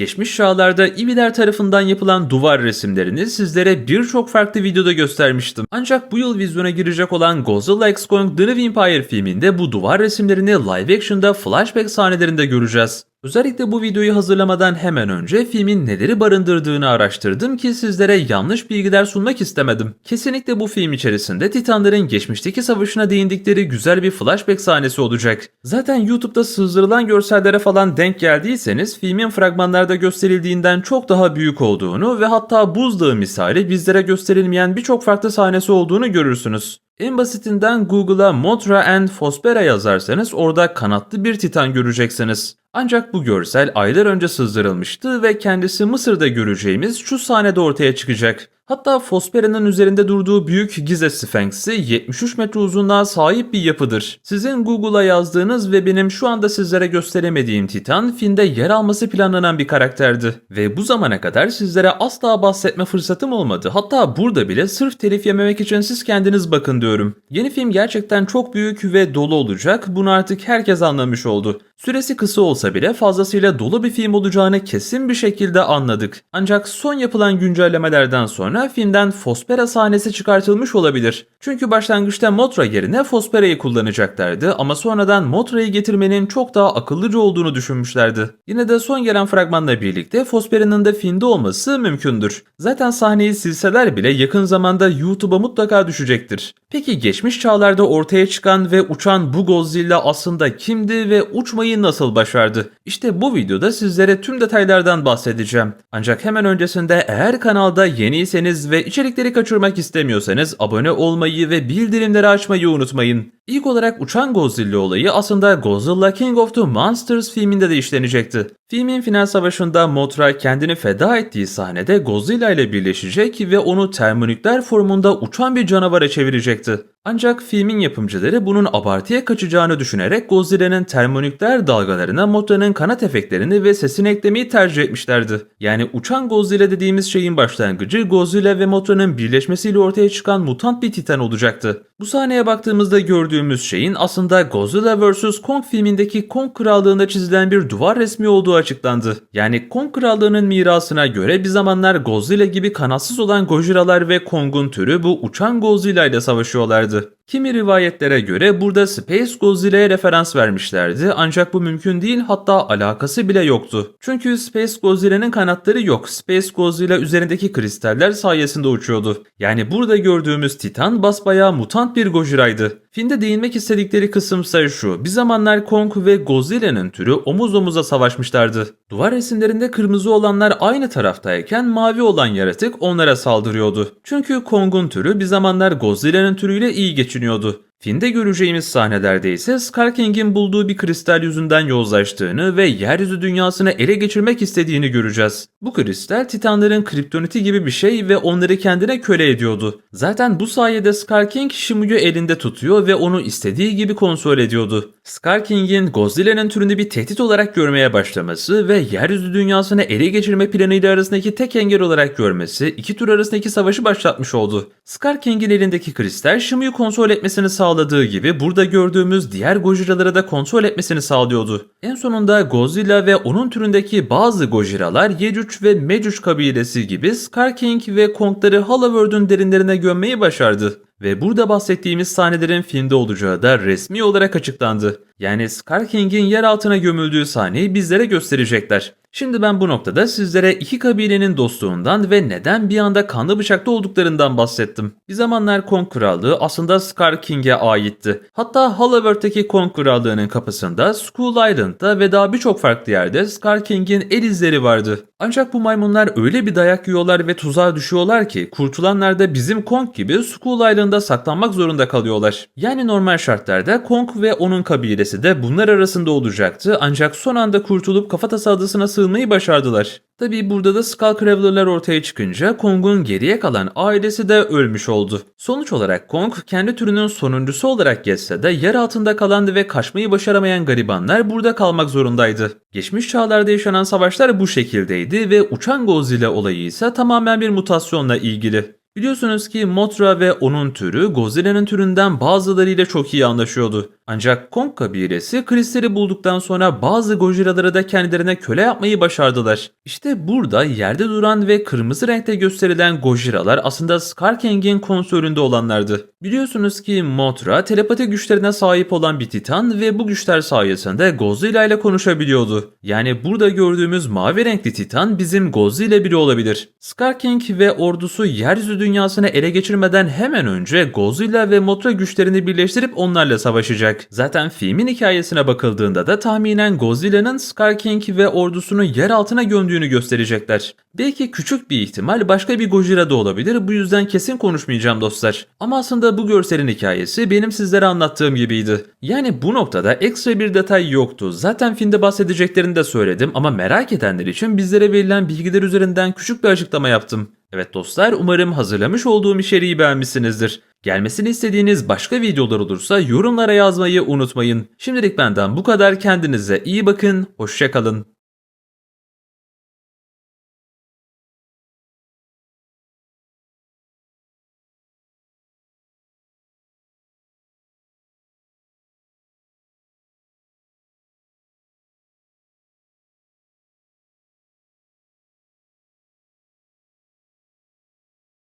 Geçmiş çağlarda İviler tarafından yapılan duvar resimlerini sizlere birçok farklı videoda göstermiştim. Ancak bu yıl vizyona girecek olan Godzilla X Kong The New Empire filminde bu duvar resimlerini live action'da flashback sahnelerinde göreceğiz. Özellikle bu videoyu hazırlamadan hemen önce filmin neleri barındırdığını araştırdım ki sizlere yanlış bilgiler sunmak istemedim. Kesinlikle bu film içerisinde Titanların geçmişteki savaşına değindikleri güzel bir flashback sahnesi olacak. Zaten YouTube'da sızdırılan görsellere falan denk geldiyseniz filmin fragmanlarda gösterildiğinden çok daha büyük olduğunu ve hatta buzdağı misali bizlere gösterilmeyen birçok farklı sahnesi olduğunu görürsünüz. En basitinden Google'a Mothra and Fospera yazarsanız orada kanatlı bir titan göreceksiniz. Ancak bu görsel aylar önce sızdırılmıştı ve kendisi Mısır'da göreceğimiz şu sahnede ortaya çıkacak. Hatta Fospera'nın üzerinde durduğu büyük Gize Sphinx'i 73 metre uzunluğa sahip bir yapıdır. Sizin Google'a yazdığınız ve benim şu anda sizlere gösteremediğim Titan filmde yer alması planlanan bir karakterdi. Ve bu zamana kadar sizlere asla bahsetme fırsatım olmadı. Hatta burada bile sırf telif yememek için siz kendiniz bakın diyorum. Yeni film gerçekten çok büyük ve dolu olacak. Bunu artık herkes anlamış oldu. Süresi kısa olsa bile fazlasıyla dolu bir film olacağını kesin bir şekilde anladık. Ancak son yapılan güncellemelerden sonra filmden Fospera sahnesi çıkartılmış olabilir. Çünkü başlangıçta Mothra yerine Fospera'yı kullanacaklardı ama sonradan Motra'yı getirmenin çok daha akıllıca olduğunu düşünmüşlerdi. Yine de son gelen fragmanla birlikte Fospera'nın da filmde olması mümkündür. Zaten sahneyi silseler bile yakın zamanda YouTube'a mutlaka düşecektir. Peki geçmiş çağlarda ortaya çıkan ve uçan bu Godzilla aslında kimdi ve uçmayı nasıl başardı? İşte bu videoda sizlere tüm detaylardan bahsedeceğim. Ancak hemen öncesinde eğer kanalda yeniyseniz ve içerikleri kaçırmak istemiyorsanız abone olmayı ve bildirimleri açmayı unutmayın. İlk olarak uçan Godzilla olayı aslında Godzilla King of the Monsters filminde de işlenecekti. Filmin final savaşında Mothra kendini feda ettiği sahnede Godzilla ile birleşecek ve onu termonükler formunda uçan bir canavara çevirecekti. Ancak filmin yapımcıları bunun abartıya kaçacağını düşünerek Godzilla'nın termonükler dalgalarına Motra'nın kanat efektlerini ve sesini eklemeyi tercih etmişlerdi. Yani uçan Godzilla dediğimiz şeyin başlangıcı Godzilla ve Motra'nın birleşmesiyle ortaya çıkan mutant bir titan olacaktı. Bu sahneye baktığımızda gördüğümüz şeyin aslında Godzilla vs. Kong filmindeki Kong krallığında çizilen bir duvar resmi olduğu açıklandı. Yani Kong krallığının mirasına göre bir zamanlar Godzilla gibi kanatsız olan Gojira'lar ve Kong'un türü bu uçan Godzilla ile savaşıyorlardı. Kimi rivayetlere göre burada Space Godzilla'ya referans vermişlerdi ancak bu mümkün değil hatta alakası bile yoktu. Çünkü Space Godzilla'nın kanatları yok. Space Godzilla üzerindeki kristaller sayesinde uçuyordu. Yani burada gördüğümüz Titan basbayağı mutant bir Gojira'ydı. Filmde değinmek istedikleri kısımsa şu. Bir zamanlar Kong ve Godzilla'nın türü omuz omuza savaşmışlardı. Duvar resimlerinde kırmızı olanlar aynı taraftayken mavi olan yaratık onlara saldırıyordu. Çünkü Kong'un türü bir zamanlar Godzilla'nın türüyle iyi geçiniyordu. Filmde göreceğimiz sahnelerde ise Scar King'in bulduğu bir kristal yüzünden yozlaştığını ve yeryüzü dünyasını ele geçirmek istediğini göreceğiz. Bu kristal Titanların kriptoniti gibi bir şey ve onları kendine köle ediyordu. Zaten bu sayede Scar King Shimu'yu elinde tutuyor ve onu istediği gibi kontrol ediyordu. Scar King'in Godzilla'nın türünü bir tehdit olarak görmeye başlaması ve yeryüzü dünyasını ele geçirme planıyla arasındaki tek engel olarak görmesi iki tür arasındaki savaşı başlatmış oldu. Scar King'in elindeki kristal Shimu'yu kontrol etmesini sağladığı gibi burada gördüğümüz diğer Gojira'ları da kontrol etmesini sağlıyordu. En sonunda Godzilla ve onun türündeki bazı Gojira'lar Yecuc ve Mecuc kabilesi gibi Scar King ve Kong'ları Hollowworld'un derinlerine gömmeyi başardı. Ve burada bahsettiğimiz sahnelerin filmde olacağı da resmi olarak açıklandı. Yani Scar King'in yer altına gömüldüğü sahneyi bizlere gösterecekler. Şimdi ben bu noktada sizlere iki kabilenin dostluğundan ve neden bir anda kanlı bıçakta olduklarından bahsettim. Bir zamanlar Kong Krallığı aslında Scar King'e aitti. Hatta Hollowworld'taki Kong Krallığı'nın kapısında, Skull Island'da ve daha birçok farklı yerde Scar King'in el izleri vardı. Ancak bu maymunlar öyle bir dayak yiyorlar ve tuzağa düşüyorlar ki kurtulanlar da bizim Kong gibi Skull Island'da saklanmak zorunda kalıyorlar. Yani normal şartlarda Kong ve onun kabilesi de bunlar arasında olacaktı ancak son anda kurtulup kafatası adasına sığınmayı başardılar. Tabi burada da Skullcrawler'lar ortaya çıkınca Kong'un geriye kalan ailesi de ölmüş oldu. Sonuç olarak Kong kendi türünün sonuncusu olarak geçse de yer altında kalan ve kaçmayı başaramayan garibanlar burada kalmak zorundaydı. Geçmiş çağlarda yaşanan savaşlar bu şekildeydi ve uçan Godzilla olayı ise tamamen bir mutasyonla ilgili. Biliyorsunuz ki Mothra ve onun türü Godzilla'nın türünden bazılarıyla çok iyi anlaşıyordu. Ancak Kong kabilesi kristali bulduktan sonra bazı Gojira'ları da kendilerine köle yapmayı başardılar. İşte burada yerde duran ve kırmızı renkte gösterilen Gojira'lar aslında Scar King'in kontrolünde olanlardı. Biliyorsunuz ki Mothra telepati güçlerine sahip olan bir titan ve bu güçler sayesinde Godzilla ile konuşabiliyordu. Yani burada gördüğümüz mavi renkli titan bizim Godzilla biri olabilir. Scar King ve ordusu yeryüzü dünyasını ele geçirmeden hemen önce Godzilla ve Mothra güçlerini birleştirip onlarla savaşacak. Zaten filmin hikayesine bakıldığında da tahminen Godzilla'nın Scar King ve ordusunu yer altına gömdüğünü gösterecekler. Belki küçük bir ihtimal başka bir Gojira da olabilir bu yüzden kesin konuşmayacağım dostlar. Ama aslında bu görselin hikayesi benim sizlere anlattığım gibiydi. Yani bu noktada ekstra bir detay yoktu. Zaten filmde bahsedeceklerini de söyledim ama merak edenler için bizlere verilen bilgiler üzerinden küçük bir açıklama yaptım. Evet dostlar umarım hazırlamış olduğum içeriği beğenmişsinizdir. Gelmesini istediğiniz başka videolar olursa yorumlara yazmayı unutmayın. Şimdilik benden bu kadar kendinize iyi bakın, hoşçakalın.